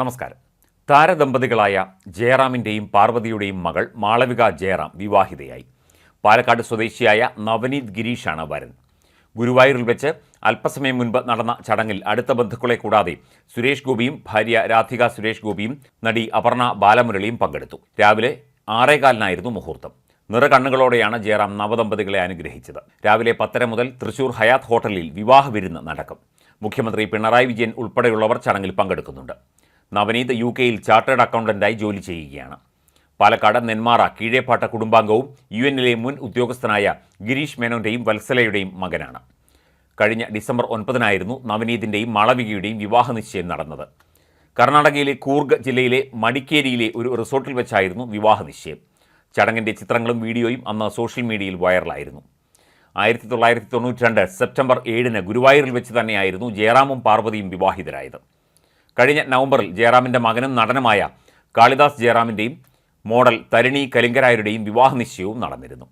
നമസ്കാരം. താരദമ്പതികളായ ജയറാമിന്റെയും പാർവതിയുടെയും മകൾ മാളവിക ജയറാം വിവാഹിതയായി. പാലക്കാട് സ്വദേശിയായ നവനീത് ഗിരീഷാണ് വരൻ. ഗുരുവായൂരിൽ വെച്ച് അല്പസമയം മുൻപ് നടന്ന ചടങ്ങിൽ അടുത്ത ബന്ധുക്കളെ കൂടാതെ സുരേഷ് ഗോപിയും ഭാര്യ രാധിക സുരേഷ് ഗോപിയും നടി അപർണ ബാലമുരളിയും പങ്കെടുത്തു. രാവിലെ ആറേകാലിനായിരുന്നു മുഹൂർത്തം. നിറകണ്ണുകളോടെയാണ് ജയറാം നവദമ്പതികളെ അനുഗ്രഹിച്ചത്. രാവിലെ പത്തര മുതൽ തൃശൂർ ഹയാത്ത് ഹോട്ടലിൽ വിവാഹ വിരുന്ന് നടക്കും. മുഖ്യമന്ത്രി പിണറായി വിജയൻ ഉൾപ്പെടെയുള്ളവർ ചടങ്ങിൽ പങ്കെടുക്കുന്നുണ്ട്. നവനീത് യു കെയിൽ ചാർട്ടേഡ് അക്കൗണ്ടന്റായി ജോലി ചെയ്യുകയാണ്. പാലക്കാട് നെന്മാറ കീഴേപ്പാട്ട കുടുംബാംഗവും യു എന്നിലെ മുൻ ഉദ്യോഗസ്ഥനായ ഗിരീഷ് മേനോന്റെയും വത്സലയുടെയും മകനാണ്. കഴിഞ്ഞ ഡിസംബർ ഒൻപതിനായിരുന്നു നവനീതിന്റെയും മാളവികയുടെയും വിവാഹ നിശ്ചയം നടന്നത്. കർണാടകയിലെ കൂർഗ് ജില്ലയിലെ മടിക്കേരിയിലെ ഒരു റിസോർട്ടിൽ വെച്ചായിരുന്നു വിവാഹ നിശ്ചയം. ചടങ്ങിന്റെ ചിത്രങ്ങളും വീഡിയോയും അന്ന് സോഷ്യൽ മീഡിയയിൽ വൈറലായിരുന്നു. ആയിരത്തി തൊള്ളായിരത്തി തൊണ്ണൂറ്റി രണ്ട് സെപ്റ്റംബർ ഏഴിന് ഗുരുവായൂരിൽ വെച്ച് തന്നെയായിരുന്നു ജയറാമും പാർവതിയും വിവാഹിതരായത്. കഴിഞ്ഞ നവംബറിൽ ജയറാമിന്റെ മകനും നടനുമായ കാളിദാസ് ജയറാമിന്റെയും മോഡൽ തരിണി കലിംഗരായരുടെയും വിവാഹ നിശ്ചയവും നടന്നിരുന്നു.